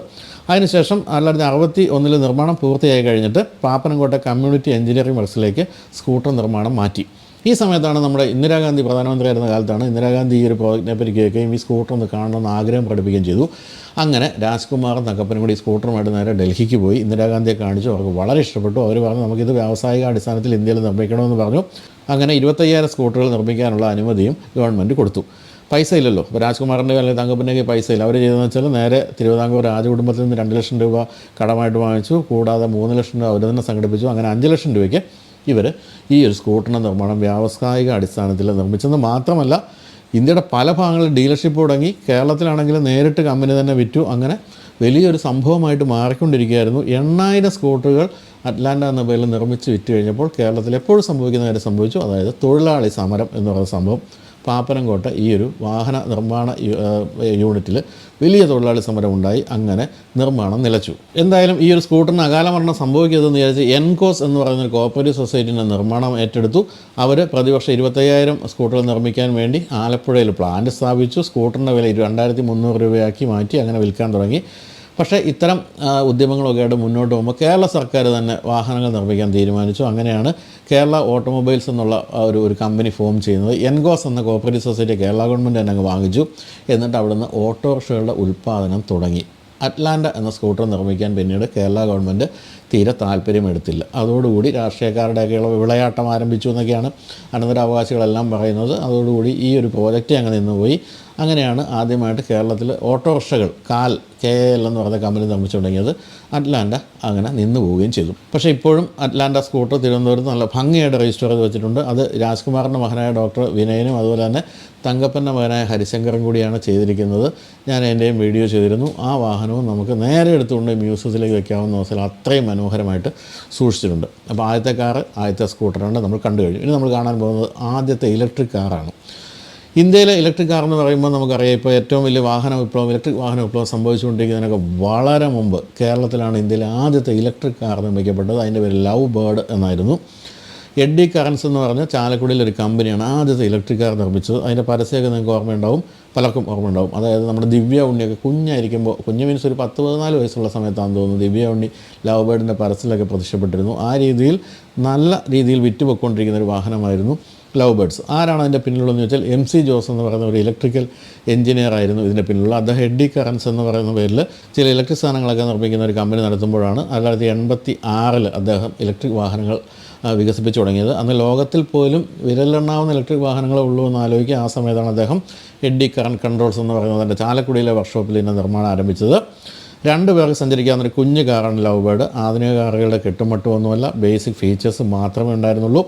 അതിനുശേഷം ആയിരത്തി തൊള്ളായിരത്തി അറുപത്തി ഒന്നിൽ നിർമ്മാണം പൂർത്തിയായി കഴിഞ്ഞിട്ട് പാപ്പനംകോട്ട കമ്മ്യൂണിറ്റി എഞ്ചിനീയറിംഗ് വർക്സിലേക്ക് സ്കൂട്ടർ നിർമ്മാണം മാറ്റി. ഈ സമയത്താണ് നമ്മുടെ ഇന്ദിരാഗാന്ധി പ്രധാനമന്ത്രിയായിരുന്ന കാലത്താണ് ഇന്ദിരാഗാന്ധി ഈ ഒരു പ്രോജക്റ്റിനെ പറ്റി കേൾക്കുകയും ഈ സ്കൂട്ടർ ഒന്ന് കാണണമെന്ന് ആഗ്രഹം പ്രകടിപ്പിക്കുകയും ചെയ്തു. അങ്ങനെ രാജ്കുമാർ തക്കപ്പനും കൂടി സ്കൂട്ടറുമായിട്ട് നേരെ ഡൽഹിക്ക് പോയി. ഇന്ദിരാഗാന്ധിയെ കാണിച്ചു. അവർക്ക് വളരെ ഇഷ്ടപ്പെട്ടു. അവർ പറഞ്ഞു നമുക്കിത് വ്യാവസായിക അടിസ്ഥാനത്തിൽ ഇന്ത്യയിൽ നിർമ്മിക്കണമെന്ന് പറഞ്ഞു. അങ്ങനെ ഇരുപത്തയ്യായിരം സ്കൂട്ടറുകൾ നിർമ്മിക്കാനുള്ള അനുമതിയും ഗവൺമെന്റ് കൊടുത്തു. പൈസ ഇല്ലല്ലോ. ഇപ്പോൾ രാജ്കുമാറിന്റെ അല്ലെങ്കിൽ തങ്കപ്പന്റെ പൈസ ഇല്ല. അവർ ചെയ്തതെന്ന് വെച്ചാൽ നേരെ തിരുവിതാംകൂർ രാജകുടുംബത്തിൽ നിന്ന് രണ്ട് ലക്ഷം രൂപ കടമായിട്ട് വാങ്ങിച്ചു. കൂടാതെ മൂന്ന് ലക്ഷം രൂപ അവർ തന്നെ സംഘടിപ്പിച്ചു. അങ്ങനെ അഞ്ച് ലക്ഷം രൂപയ്ക്ക് ഇവർ ഈ ഒരു സ്കൂട്ടറിന്റെ നിർമ്മാണം വ്യാവസായിക അടിസ്ഥാനത്തിൽ നിർമ്മിച്ചെന്ന് മാത്രമല്ല ഇന്ത്യയുടെ പല ഭാഗങ്ങളിൽ ഡീലർഷിപ്പ് തുടങ്ങി കേരളത്തിലാണെങ്കിൽ നേരിട്ട് കമ്പനി തന്നെ വിറ്റു. അങ്ങനെ വലിയൊരു സംഭവമായിട്ട് മാറിക്കൊണ്ടിരിക്കുകയായിരുന്നു. എണ്ണായിരം സ്കൂട്ടറുകൾ അറ്റ്ലാന്റ എന്ന പേരിൽ നിർമ്മിച്ച് വിറ്റ് കഴിഞ്ഞപ്പോൾ കേരളത്തിൽ എപ്പോഴും സംഭവിക്കുന്ന കാര്യം സംഭവിച്ചു. അതായത് തൊഴിലാളി സമരം എന്ന് പറയുന്ന സംഭവം. പാപ്പനംകോട്ട ഈ ഒരു വാഹന നിർമ്മാണ യൂണിറ്റിൽ വലിയ തൊഴിലാളി സമരം ഉണ്ടായി. അങ്ങനെ നിർമ്മാണം നിലച്ചു. എന്തായാലും ഈ ഒരു സ്കൂട്ടറിന് അകാല മരണം സംഭവിക്കരുതെന്ന് വിചാരിച്ച് എൻകോസ് എന്ന് പറയുന്ന കോപ്പറേറ്റീവ് സൊസൈറ്റിന്റെ നിർമ്മാണം ഏറ്റെടുത്തു. അവർ പ്രതിവർഷം ഇരുപത്തയ്യായിരം സ്കൂട്ടറുകൾ നിർമ്മിക്കാൻ വേണ്ടി ആലപ്പുഴയിൽ പ്ലാന്റ് സ്ഥാപിച്ചു. സ്കൂട്ടറിന്റെ വില രണ്ടായിരത്തി മുന്നൂറ് രൂപയാക്കി മാറ്റി അങ്ങനെ വിൽക്കാൻ തുടങ്ങി. പക്ഷേ ഇത്തരം ഉദ്യമങ്ങളൊക്കെ ആയിട്ട് മുന്നോട്ട് പോകുമ്പോൾ കേരള സർക്കാർ തന്നെ വാഹനങ്ങൾ നിർമ്മിക്കാൻ തീരുമാനിച്ചു. അങ്ങനെയാണ് കേരള ഓട്ടോമൊബൈൽസ് എന്നുള്ള ഒരു ഒരു കമ്പനി ഫോം ചെയ്യുന്നത്. എൻഗോസ് എന്ന കോപ്പറേറ്റീവ് സൊസൈറ്റി കേരള ഗവൺമെന്റ് തന്നെ അങ്ങ് വാങ്ങിച്ചു. എന്നിട്ട് അവിടുന്ന് ഓട്ടോറിക്ഷകളുടെ ഉൽപ്പാദനം തുടങ്ങി. അറ്റ്ലാന്റ എന്ന സ്കൂട്ടർ നിർമ്മിക്കാൻ പിന്നീട് കേരള ഗവൺമെന്റ് തീരെ താല്പര്യമെടുത്തില്ല. അതോടുകൂടി രാഷ്ട്രീയക്കാരുടെയൊക്കെയുള്ള വിളയാട്ടം ആരംഭിച്ചു എന്നൊക്കെയാണ് അനന്തരാവകാശികളെല്ലാം പറയുന്നത്. അതോടുകൂടി ഈ ഒരു പ്രോജക്റ്റ് അങ്ങ് നിന്നുപോയി. അങ്ങനെയാണ് ആദ്യമായിട്ട് കേരളത്തിൽ ഓട്ടോറിക്ഷകൾ കാൽ കെ എൽ എന്ന് പറയുന്ന കമ്പനി നിർമ്മിച്ചു തുടങ്ങിയത്. അറ്റ്ലാന്റ അങ്ങനെ നിന്നു പോവുകയും ചെയ്തു. പക്ഷേ ഇപ്പോഴും അറ്റ്ലാന്റ സ്കൂട്ടർ തിരുവനന്തപുരത്ത് നല്ല ഭംഗിയായിട്ട് രജിസ്റ്റർ ചെയ്ത് വെച്ചിട്ടുണ്ട്. അത് രാജ്കുമാറിന്റെ മകനായ ഡോക്ടർ വിനയനും അതുപോലെ തന്നെ തങ്കപ്പന്റെ മകനായ ഹരിശങ്കറും കൂടിയാണ് ചെയ്തിരിക്കുന്നത്. ഞാൻ എന്റെയും വീഡിയോ ചെയ്തിരുന്നു. ആ വാഹനവും നമുക്ക് നേരെ എടുത്തുകൊണ്ട് മ്യൂസിയത്തിലേക്ക് വെക്കാവുന്ന അവസരം അത്രയും മനോഹരമായിട്ട് സൂക്ഷിച്ചിട്ടുണ്ട്. അപ്പോൾ ആദ്യത്തെ കാറ് ആദ്യത്തെ സ്കൂട്ടറാണ് നമ്മൾ കണ്ടു കഴിഞ്ഞു. ഇനി നമ്മൾ കാണാൻ പോകുന്നത് ആദ്യത്തെ ഇലക്ട്രിക് കാറാണ്. ഇന്ത്യയിലെ ഇലക്ട്രിക് കാർ എന്ന് പറയുമ്പോൾ നമുക്കറിയാം ഇപ്പോൾ ഏറ്റവും വലിയ വാഹന വിപ്ലവം ഇലക്ട്രിക് വാഹന വിപ്ലവം സംഭവിച്ചുകൊണ്ടിരിക്കുന്നതിനൊക്കെ വളരെ മുമ്പ് കേരളത്തിലാണ് ഇന്ത്യയിലെ ആദ്യത്തെ ഇലക്ട്രിക് കാർ നിർമ്മിക്കപ്പെട്ടത്. അതിന്റെ പേര് ലവ് ബേർഡ് എന്നായിരുന്നു. എഡ്ഡി കറൻസ് എന്ന് പറഞ്ഞ ചാലക്കുടിയിലെ ഒരു കമ്പനിയാണ് ആദ്യത്തെ ഇലക്ട്രിക് കാർ നിർമ്മിച്ചത്. അതിന്റെ പരസ്യമൊക്കെ നിങ്ങൾക്ക് ഓർമ്മയുണ്ടാവും പലർക്കും ഓർമ്മയുണ്ടാവും. അതായത് നമ്മുടെ ദിവ്യ ഉണ്ണിയൊക്കെ കുഞ്ഞായിരിക്കുമ്പോൾ കുഞ്ഞ് മീൻസ് ഒരു പത്ത് പതിനാല് വയസ്സുള്ള സമയത്താണെന്ന് തോന്നുന്നു ദിവ്യ ഉണ്ണി ലവ് ബേർഡിന്റെ പരസ്യത്തിലൊക്കെ പ്രത്യക്ഷപ്പെട്ടിരുന്നു. ആ രീതിയിൽ നല്ല രീതിയിൽ വിറ്റുപൊക്കൊണ്ടിരിക്കുന്ന ഒരു വാഹനമായിരുന്നു. ലവ് ബേർഡ്സ് ആരാണ് അതിന്റെ പിന്നിലുള്ളതെന്ന് ചോദിച്ചാൽ എം സി ജോസ് എന്ന് പറയുന്ന ഒരു ഇലക്ട്രിക്കൽ എഞ്ചിനീയർ ആയിരുന്നു ഇതിന്റെ പിന്നിലുള്ള. അദ്ദേഹം ഹെഡി കറൻസ് എന്ന് പറയുന്ന പേരിൽ ചില ഇലക്ട്രിക് സാധനങ്ങളൊക്കെ നിർമ്മിക്കുന്ന ഒരു കമ്പനി നടത്തുമ്പോഴാണ് തൊള്ളായിരത്തി എൺപത്തി ആറിൽ അദ്ദേഹം ഇലക്ട്രിക് വാഹനങ്ങൾ വികസിപ്പിച്ചു തുടങ്ങിയത്. അന്ന് ലോകത്തിൽ പോലും വിരലെണ്ണാവുന്ന ഇലക്ട്രിക് വാഹനങ്ങളെ ഉള്ളൂ എന്ന് ആലോചിക്കുക ആ സമയത്താണ് അദ്ദേഹം എഡി കറണ്ട് കൺട്രോൾസ് എന്ന് പറയുന്നത് തന്റെ ചാലക്കുടിയിലെ വർക്ക്ഷോപ്പിൽ ഇതിന്റെ നിർമ്മാണം ആരംഭിച്ചത്. രണ്ട് പേർക്ക് സഞ്ചരിക്കാവുന്ന ഒരു കുഞ്ഞു കാറാണ് ലവ് ബേർഡ് ആധുനിക കാറുകളുടെ കെട്ടുമട്ടുമൊന്നുമല്ല ബേസിക് ഫീച്ചേഴ്സ് മാത്രമേ ഉണ്ടായിരുന്നുള്ളൂ.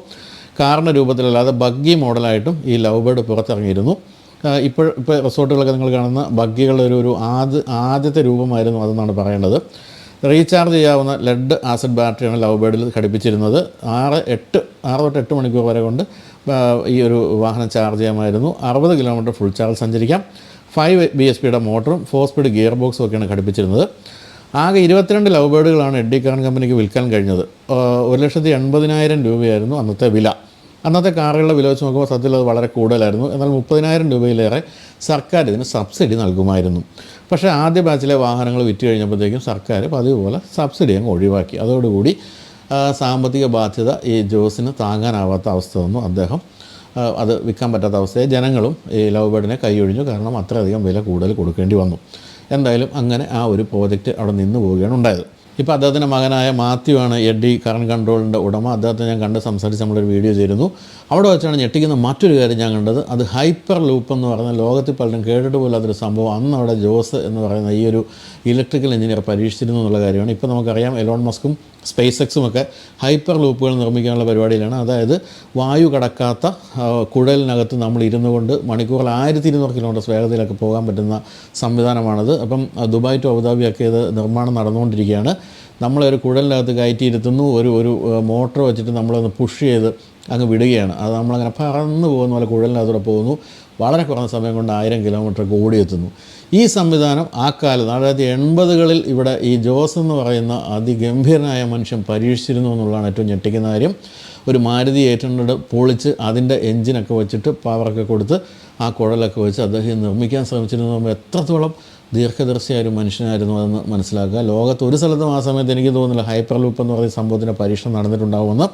കാറിന്റെ രൂപത്തിലല്ലാതെ ബഗ്ഗി മോഡലായിട്ടും ഈ ലവ് ബേർഡ് പുറത്തിറങ്ങിയിരുന്നു. ഇപ്പോൾ ഇപ്പോൾ റിസോർട്ടുകളൊക്കെ നിങ്ങൾ കാണുന്ന ബഗ്ഗികളുടെ ഒരു ഒരു ആദ്യ ആദ്യത്തെ രൂപമായിരുന്നു അതെന്നാണ് പറയേണ്ടത്. റീചാർജ് ചെയ്യാവുന്ന ലെഡ് ആസിഡ് ബാറ്ററിയാണ് ലവ് ബേർഡിൽ ഘടിപ്പിച്ചിരുന്നത്. ആറ് എട്ട് ആറ് തൊട്ട് എട്ട് മണിക്കൂർ വരെ കൊണ്ട് ഈ ഒരു വാഹനം ചാർജ് ചെയ്യാമായിരുന്നു. അറുപത് കിലോമീറ്റർ ഫുൾ ചാർജ് സഞ്ചരിക്കാം. ഫൈവ് ബി എസ് പിയുടെ മോട്ടറും ഫോർ സ്പീഡ് ഗിയർ ബോക്സും ഒക്കെയാണ് ഘടിപ്പിച്ചിരുന്നത്. ആകെ ഇരുപത്തിരണ്ട് ലവ് ബേർഡുകളാണ് എഡ്ഡി കാർ കമ്പനിക്ക് വിൽക്കാൻ കഴിഞ്ഞത്. ഒരു ലക്ഷത്തി എൺപതിനായിരം രൂപയായിരുന്നു അന്നത്തെ വില. അന്നത്തെ കാറുകളുടെ വില വെച്ച് നോക്കുമ്പോൾ സത്യത്തിൽ അത് വളരെ കൂടുതലായിരുന്നു. എന്നാൽ മുപ്പതിനായിരം രൂപയിലേറെ സർക്കാർ ഇതിന് സബ്സിഡി നൽകുമായിരുന്നു. പക്ഷേ ആദ്യ ബാച്ചിലെ വാഹനങ്ങൾ വിറ്റ് കഴിഞ്ഞപ്പോഴത്തേക്കും സർക്കാർ പതിവ് പോലെ സബ്സിഡി അങ്ങ് ഒഴിവാക്കി. അതോടുകൂടി സാമ്പത്തിക ബാധ്യത ഈ ജോസിന് താങ്ങാനാവാത്ത അവസ്ഥ വന്നു. അദ്ദേഹം അത് വിൽക്കാൻ പറ്റാത്ത അവസ്ഥയെ ജനങ്ങളും ഈ ലവ് ബേർഡിനെ കൈയൊഴിഞ്ഞു. കാരണം അത്രയധികം വില കൂടുതൽ കൊടുക്കേണ്ടി വന്നു. എന്തായാലും അങ്ങനെ ആ ഒരു പ്രോജക്റ്റ് അവിടെ നിന്ന് പോവുകയാണ് ഉണ്ടായത്. ഇപ്പോൾ അദ്ദേഹത്തിന്റെ മകനായ മാത്യു ആണ് എഡി കറണ്ട് കൺട്രോളിന്റെ ഉടമ. അദ്ദേഹത്തെ ഞാൻ കണ്ട് സംസാരിച്ച് നമ്മളൊരു വീഡിയോ ചെയ്തിരുന്നു. അവിടെ വെച്ചാണ് ഞെട്ടിക്കുന്ന മറ്റൊരു കാര്യം ഞാൻ കണ്ടത്. അത് ഹൈപ്പർ ലൂപ്പ് എന്ന് പറയുന്ന ലോകത്തിൽ പലരും കേട്ടിട്ട് പോലാത്തൊരു സംഭവം അന്ന് അവിടെ ജോസ് എന്ന് പറയുന്ന ഈ ഒരു ഇലക്ട്രിക്കൽ എഞ്ചിനീയർ പരീക്ഷിച്ചിരുന്നു എന്നുള്ള കാര്യമാണ്. ഇപ്പോൾ നമുക്കറിയാം എലോൺ മസ്കും സ്പേസ് എക്സും ഒക്കെ ഹൈപ്പർ ലൂപ്പുകൾ നിർമ്മിക്കാനുള്ള പരിപാടിയിലാണ്. അതായത് വായു കടക്കാത്ത കുഴലിനകത്ത് നമ്മൾ ഇരുന്നു കൊണ്ട് മണിക്കൂറിൽ ആയിരത്തി ഇരുന്നൂറ് കിലോമീറ്റർ വേഗതയിലൊക്കെ പോകാൻ പറ്റുന്ന സംവിധാനമാണത്. അപ്പം ദുബായ് ടു അബുദാബിയൊക്കെ ഇത് നിർമ്മാണം നടന്നുകൊണ്ടിരിക്കുകയാണ്. നമ്മളെ ഒരു കുഴലിനകത്ത് കയറ്റിയിരുത്തുന്നു ഒരു ഒരു മോട്ടർ വെച്ചിട്ട് നമ്മളൊന്ന് പുഷ് ചെയ്ത് അങ്ങ് വിടുകയാണ്. അത് നമ്മളങ്ങനെ പറന്ന് പോകുന്ന പോലെ കുഴലിനകത്തൂടെ പോകുന്നു. വളരെ കുറഞ്ഞ സമയം കൊണ്ട് ആയിരം കിലോമീറ്ററൊക്കെ ഓടിയെത്തുന്നു. ഈ സംവിധാനം ആ കാലത്ത് ആയിരത്തി എൺപതുകളിൽ ഇവിടെ ഈ ജോസ് എന്ന് പറയുന്ന അതിഗംഭീരനായ മനുഷ്യൻ പരീക്ഷിച്ചിരുന്നു എന്നുള്ളതാണ് ഏറ്റവും ഞെട്ടിക്കുന്ന കാര്യം. ഒരു മാരുതി എയ്റ്റ് ഹൺഡ്രഡ് പൊളിച്ച് അതിന്റെ എൻജിനൊക്കെ വെച്ചിട്ട് പവറൊക്കെ കൊടുത്ത് ആ കുഴലൊക്കെ വെച്ച് അദ്ദേഹം നിർമ്മിക്കാൻ ശ്രമിച്ചിരുന്നു എത്രത്തോളം ദീർഘദർശിയായ ഒരു മനുഷ്യനായിരുന്നു അതെന്ന് മനസ്സിലാക്കുക. ലോകത്ത് ഒരു സ്ഥലത്തും ആ സമയത്ത് എനിക്ക് തോന്നുന്നില്ല ഹൈപ്പർ ലൂപ്പ് എന്ന് പറയുന്ന സംഭവത്തിന്റെ പരീക്ഷണം നടന്നിട്ടുണ്ടാവുമെന്ന്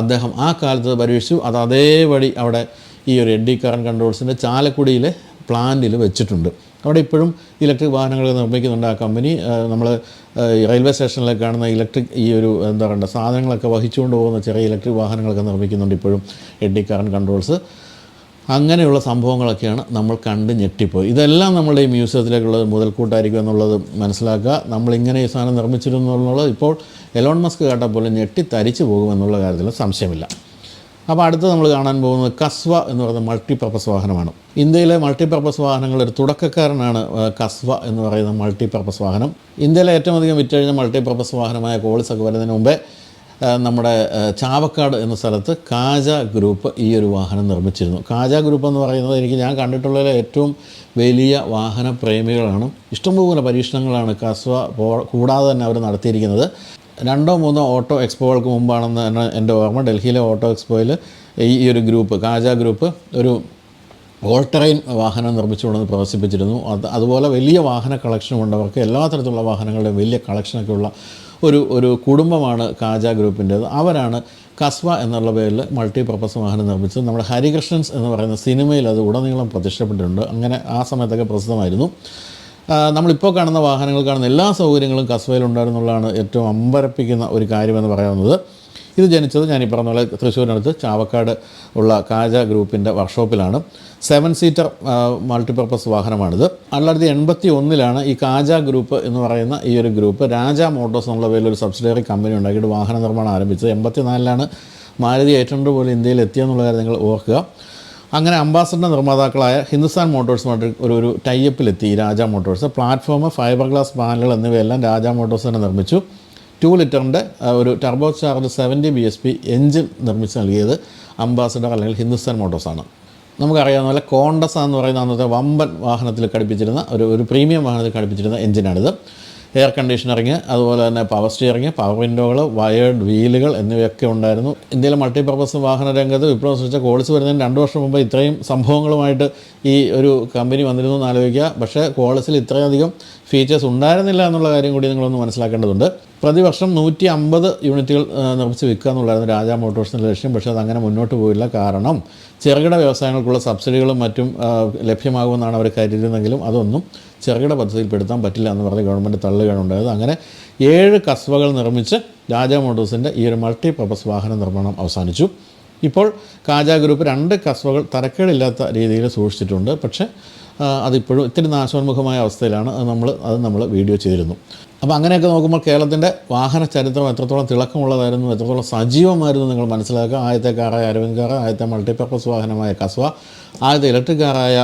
അദ്ദേഹം ആ കാലത്ത് പരീക്ഷിച്ചു. അത് അതേപടി അവിടെ ഈ ഒരു എഡ്ഡി കറണ്ട് കൺട്രോൾസിന്റെ ചാലക്കുടിയിലെ പ്ലാന്റിൽ വെച്ചിട്ടുണ്ട്. അവിടെ ഇപ്പോഴും ഇലക്ട്രിക് വാഹനങ്ങൾ നിർമ്മിക്കുന്നുണ്ട് ആ കമ്പനി. നമ്മൾ റെയിൽവേ സ്റ്റേഷനിലൊക്കെ കാണുന്ന ഇലക്ട്രിക് ഈ ഒരു എന്താ പറയുക സാധനങ്ങളൊക്കെ വഹിച്ചുകൊണ്ട് പോകുന്ന ചെറിയ ഇലക്ട്രിക് വാഹനങ്ങളൊക്കെ നിർമ്മിക്കുന്നുണ്ട് ഇപ്പോഴും എഡ്ഡി കറണ്ട് കൺട്രോൾസ്. അങ്ങനെയുള്ള സംഭവങ്ങളൊക്കെയാണ് നമ്മൾ കണ്ട് ഞെട്ടിപ്പോയി. ഇതെല്ലാം നമ്മുടെ ഈ മ്യൂസിയത്തിലേക്കുള്ളത് മുതൽക്കൂട്ടായിരിക്കും എന്നുള്ളത് മനസ്സിലാക്കുക. നമ്മളിങ്ങനെ ഈ സാധനം നിർമ്മിച്ചിരുന്നു എന്നുള്ളത് ഇപ്പോൾ എലോൺ മസ്ക് കേട്ടാൽ പോലും ഞെട്ടി തരിച്ചു പോകുമെന്നുള്ള കാര്യത്തിൽ സംശയമില്ല. അപ്പോൾ അടുത്ത് നമ്മൾ കാണാൻ പോകുന്നത് കസ്വ എന്ന് പറയുന്ന മൾട്ടിപർപ്പസ് വാഹനമാണ്. ഇന്ത്യയിലെ മൾട്ടിപർപ്പസ് വാഹനങ്ങളുടെ തുടക്കക്കാരനാണ് കസ്വ എന്ന് പറയുന്ന മൾട്ടിപർപ്പസ് വാഹനം. ഇന്ത്യയിലെ ഏറ്റവും അധികം വിറ്റഴിഞ്ഞ മൾട്ടിപർപ്പസ് വാഹനമായ കോളിസൊക്കെ വരുന്നതിന് മുമ്പേ നമ്മുടെ ചാവക്കാട് എന്ന സ്ഥലത്ത് കാജ ഗ്രൂപ്പ് ഈ ഒരു വാഹനം നിർമ്മിച്ചിരുന്നു. കാജ ഗ്രൂപ്പ് എന്ന് പറയുന്നത് എനിക്ക് ഞാൻ കണ്ടിട്ടുള്ളതിലെ ഏറ്റവും വലിയ വാഹന പ്രേമികളാണ്. ഇഷ്ടംപോലെ പരീക്ഷണങ്ങളാണ് കസ്വ കൂടാതെ തന്നെ അവർ നടത്തിയിരിക്കുന്നത്. രണ്ടോ മൂന്നോ ഓട്ടോ എക്സ്പോകൾക്ക് മുമ്പാണെന്ന് എന്റെ ഓർമ്മ ഡൽഹിയിലെ ഓട്ടോ എക്സ്പോയിൽ ഈ ഒരു ഗ്രൂപ്പ് കാജ ഗ്രൂപ്പ് ഒരു ഓൾട്ടറൈൻ വാഹനം നിർമ്മിച്ചുകൊണ്ടെന്ന് പ്രദർശിപ്പിച്ചിരുന്നു. അത് അതുപോലെ വലിയ വാഹന കളക്ഷനും ഉണ്ട് അവർക്ക് എല്ലാ തരത്തിലുള്ള വാഹനങ്ങളുടെ വലിയ കളക്ഷനൊക്കെ ഉള്ള ഒരു ഒരു കുടുംബമാണ് കാജ ഗ്രൂപ്പിന്റേത്. അവരാണ് കസ്വ എന്നുള്ള പേരിൽ മൾട്ടി പർപ്പസ് വാഹനം നിർമ്മിച്ചത്. നമ്മുടെ ഹരികൃഷ്ണൻസ് എന്ന് പറയുന്ന സിനിമയിൽ അത് ഉടനീളം പ്രത്യക്ഷപ്പെട്ടിട്ടുണ്ട് അങ്ങനെ ആ സമയത്തൊക്കെ പ്രസിദ്ധമായിരുന്നു. നമ്മളിപ്പോൾ കാണുന്ന വാഹനങ്ങൾ കാണുന്ന എല്ലാ സൗകര്യങ്ങളും കസ്വയിലുണ്ടായിരുന്നുള്ളതാണ് ഏറ്റവും അമ്പരപ്പിക്കുന്ന ഒരു കാര്യമെന്ന് പറയാവുന്നത്. ഇത് ജനിച്ചത് ഞാൻ ഈ പറഞ്ഞ പോലെ തൃശ്ശൂരിനടുത്ത് ചാവക്കാട് ഉള്ള കാജ ഗ്രൂപ്പിന്റെ വർക്ക്ഷോപ്പിലാണ്. സെവൻ സീറ്റർ മൾട്ടിപ്പർപ്പസ് വാഹനമാണിത്. തൊള്ളായിരത്തി എൺപത്തി ഒന്നിലാണ് ഈ കാജ ഗ്രൂപ്പ് എന്ന് പറയുന്ന ഈ ഒരു ഗ്രൂപ്പ് രാജ മോട്ടോഴ്സ് എന്നുള്ള പേരിൽ ഒരു സബ്സിഡറി കമ്പനി ഉണ്ടാക്കിയിട്ട് വാഹന നിർമ്മാണം ആരംഭിച്ചത്. എൺപത്തി നാലിലാണ് മാരുതി എയ്റ്റ് ഹൺഡ്രഡ് പോലും ഇന്ത്യയിൽ എത്തിയെന്നുള്ള കാര്യം നിങ്ങൾ ഓർക്കുക. അങ്ങനെ അംബാസഡർ നിർമ്മാതാക്കളായ ഹിന്ദുസ്ഥാൻ മോട്ടോഴ്സുമായിട്ട് ഒരു ഒരു ടൈപ്പിലെത്തി Raja motors. Platform fibre glass പാനലുകൾ എന്നിവയെല്ലാം രാജ മോട്ടോഴ്സ് തന്നെ നിർമ്മിച്ചു. ടു ലിറ്ററിന്റെ ഒരു turbo charge seventy B S P engine നിർമ്മിച്ച് നൽകിയത് അംബാസഡർ അല്ലെങ്കിൽ ഹിന്ദുസ്ഥാൻ മോട്ടോഴ്സാണ് നമുക്കറിയാവുന്ന പോലെ കോണ്ടസ എന്ന് പറയുന്ന അന്നത്തെ വമ്പൻ വാഹനത്തിൽ ഘടിപ്പിച്ചിരുന്ന ഒരു ഒരു പ്രീമിയം വാഹനത്തിൽ ഘടിപ്പിച്ചിരുന്ന എഞ്ചിനാണിത് എയർ കണ്ടീഷണറിങ് അതുപോലെ തന്നെ പവർ സ്റ്റിയറിങ് പവർ വിൻഡോകൾ വയേർഡ് വീലുകൾ എന്നിവയൊക്കെ ഉണ്ടായിരുന്നു. ഇന്ത്യയിലെ മൾട്ടിപർപ്പസ് വാഹന രംഗത്ത് വിപ്ലവം സൃഷ്ടിച്ച കോളിസ് വരുന്നതിന് രണ്ട് വർഷം മുമ്പ് ഇത്രയും സംഭവങ്ങളുമായിട്ട് ഈ ഒരു കമ്പനി വന്നിരുന്നു എന്ന് ആലോചിക്കുക. പക്ഷേ കോളിസിൽ ഇത്രയധികം ഫീച്ചേഴ്സ് ഉണ്ടായിരുന്നില്ല എന്നുള്ള കാര്യം കൂടി നിങ്ങളൊന്ന് മനസ്സിലാക്കേണ്ടതുണ്ട്. പ്രതിവർഷം നൂറ്റി അമ്പത് യൂണിറ്റുകൾ നിർമ്മിച്ച് വിൽക്കുക എന്നുള്ളതായിരുന്നു രാജാ മോട്ടോഴ്സിന്റെ ലക്ഷ്യം. പക്ഷേ അതങ്ങനെ മുന്നോട്ട് പോയില്ല. കാരണം ചെറുകിട വ്യവസായങ്ങൾക്കുള്ള സബ്സിഡികളും മറ്റും ലഭ്യമാകുമെന്നാണ് അവർ കരുതുന്നതെങ്കിലും അതൊന്നും ചെറുകിട പദ്ധതിയിൽപ്പെടുത്താൻ പറ്റില്ല എന്ന് പറഞ്ഞ് ഗവൺമെന്റ് തള്ളുകയാണ് ഉണ്ടായത്. അങ്ങനെ ഏഴ് കസ്വകൾ നിർമ്മിച്ച് രാജാ മോട്ടോഴ്സിന്റെ ഈ ഒരു മൾട്ടി പർപ്പസ് വാഹന നിർമ്മാണം അവസാനിച്ചു. ഇപ്പോൾ കാജ ഗ്രൂപ്പ് രണ്ട് കസ്വകൾ തരക്കേടില്ലാത്ത രീതിയിൽ സൂക്ഷിച്ചിട്ടുണ്ട്. പക്ഷേ അതിപ്പോഴും ഇത്തിരി നാശോന്മുഖമായ അവസ്ഥയിലാണ്. അത് നമ്മൾ അത് നമ്മൾ വീഡിയോ ചെയ്തിരുന്നു. അപ്പോൾ അങ്ങനെയൊക്കെ നോക്കുമ്പോൾ കേരളത്തിന്റെ വാഹന ചരിത്രം എത്രത്തോളം തിളക്കമുള്ളതായിരുന്നു എത്രത്തോളം സജീവമായിരുന്നു നിങ്ങൾ മനസ്സിലാക്കുക. ആദ്യത്തെ കാറായ അരവിന്ദ് കാർ ആദ്യത്തെ മൾട്ടിപർപ്പസ് വാഹനമായ കസ്വ ആദ്യത്തെ ഇലക്ട്രിക് കാറായ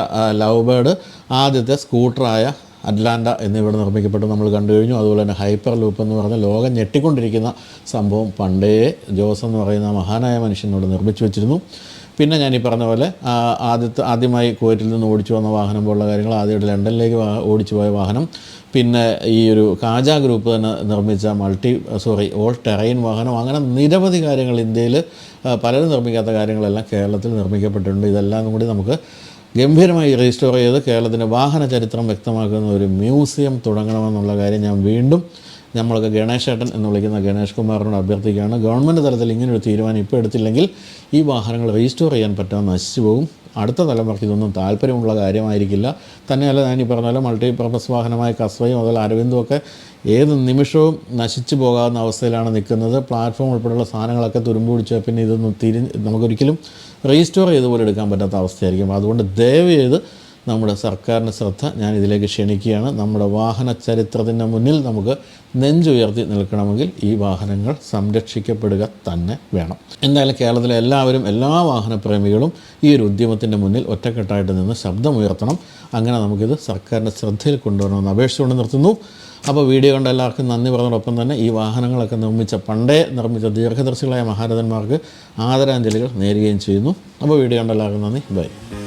ലവ് ബേർഡ് ആദ്യത്തെ സ്കൂട്ടറായ അറ്റ്ലാന്റ എന്നിവിടെ നിർമ്മിക്കപ്പെട്ടു നമ്മൾ കണ്ടു കഴിഞ്ഞു. അതുപോലെ തന്നെ ഹൈപ്പർ ലൂപ്പ് എന്ന് പറഞ്ഞ ലോകം ഞെട്ടിക്കൊണ്ടിരിക്കുന്ന സംഭവം പണ്ടേ ജോസ് എന്ന് പറയുന്ന മഹാനായ മനുഷ്യനോട് നിർമ്മിച്ചു വെച്ചിരുന്നു. പിന്നെ ഞാൻ ഈ പറഞ്ഞ പോലെ ആദ്യത്തെ ആദ്യമായി കുവൈറ്റിൽ നിന്ന് ഓടിച്ചു വന്ന വാഹനം പോലുള്ള കാര്യങ്ങൾ ആദ്യമായിട്ട് ലണ്ടനിലേക്ക് ഓടിച്ചു പോയ വാഹനം പിന്നെ ഈ ഒരു കാജ ഗ്രൂപ്പ് തന്നെ നിർമ്മിച്ച മൾട്ടി സോറി ഓൾ ടെറൈൻ വാഹനം. അങ്ങനെ നിരവധി കാര്യങ്ങൾ ഇന്ത്യയിൽ പലരും നിർമ്മിക്കാത്ത കാര്യങ്ങളെല്ലാം കേരളത്തിൽ നിർമ്മിക്കപ്പെട്ടിട്ടുണ്ട്. ഇതെല്ലാം കൂടി നമുക്ക് ഗംഭീരമായി റീസ്റ്റോർ ചെയ്ത് കേരളത്തിന്റെ വാഹന ചരിത്രം വ്യക്തമാക്കുന്ന ഒരു മ്യൂസിയം തുടങ്ങണമെന്നുള്ള കാര്യം ഞാൻ വീണ്ടും നമ്മൾക്ക് ഗണേശേട്ടൻ എന്ന് വിളിക്കുന്ന ഗണേഷ് കുമാറിനോട് അഭ്യർത്ഥിക്കുകയാണ്. ഗവൺമെന്റ് തലത്തിൽ ഇങ്ങനൊരു തീരുമാനം ഇപ്പോൾ എടുത്തില്ലെങ്കിൽ ഈ വാഹനങ്ങൾ റീസ്റ്റോർ ചെയ്യാൻ പറ്റാതെ നശിച്ചു പോകും. അടുത്ത തലമുറയ്ക്ക് ഇതൊന്നും താല്പര്യമുള്ള കാര്യമായിരിക്കില്ല. തന്നെയല്ല ഞാൻ ഈ പറഞ്ഞ പോലെ മൾട്ടി പർപ്പസ് വാഹനമായ കസ്വയും അതുപോലെ അരവിന്ദും ഒക്കെ ഏത് നിമിഷവും നശിച്ചു പോകാവുന്ന അവസ്ഥയിലാണ് നിൽക്കുന്നത്. പ്ലാറ്റ്ഫോം ഉൾപ്പെടെയുള്ള സാധനങ്ങളൊക്കെ തുരുമ്പ് പിടിച്ചാൽ പിന്നെ ഇതൊന്നും തിരി നമുക്കൊരിക്കലും റീസ്റ്റോർ ചെയ്ത് പോലെ എടുക്കാൻ പറ്റാത്ത അവസ്ഥയായിരിക്കും. അതുകൊണ്ട് ദയവ് ചെയ്ത് നമ്മുടെ സർക്കാരിന്റെ ശ്രദ്ധ ഞാൻ ഇതിലേക്ക് ക്ഷണിക്കുകയാണ്. നമ്മുടെ വാഹന ചരിത്രത്തിന്റെ മുന്നിൽ നമുക്ക് നെഞ്ചുയർത്തി നിൽക്കണമെങ്കിൽ ഈ വാഹനങ്ങൾ സംരക്ഷിക്കപ്പെടുക തന്നെ വേണം. എന്തായാലും കേരളത്തിലെ എല്ലാവരും എല്ലാ വാഹന പ്രേമികളും ഈ ഒരു ഉദ്യമത്തിന്റെ മുന്നിൽ ഒറ്റക്കെട്ടായിട്ട് നിന്ന് ശബ്ദമുയർത്തണം. അങ്ങനെ നമുക്കിത് സർക്കാരിന്റെ ശ്രദ്ധയിൽ കൊണ്ടുവരണമെന്ന് അപേക്ഷിച്ചുകൊണ്ട് നിർത്തുന്നു. അപ്പോൾ വീഡിയോ കണ്ട എല്ലാവർക്കും നന്ദി പറഞ്ഞതോടൊപ്പം തന്നെ ഈ വാഹനങ്ങളൊക്കെ നിർമ്മിച്ച പണ്ടേ നിർമ്മിച്ച ദീർഘദർശികളായ മഹാരഥന്മാർക്ക് ആദരാഞ്ജലികൾ നേരുകയും ചെയ്യുന്നു. അപ്പോൾ വീഡിയോ കണ്ട എല്ലാവർക്കും നന്ദി. ബൈ.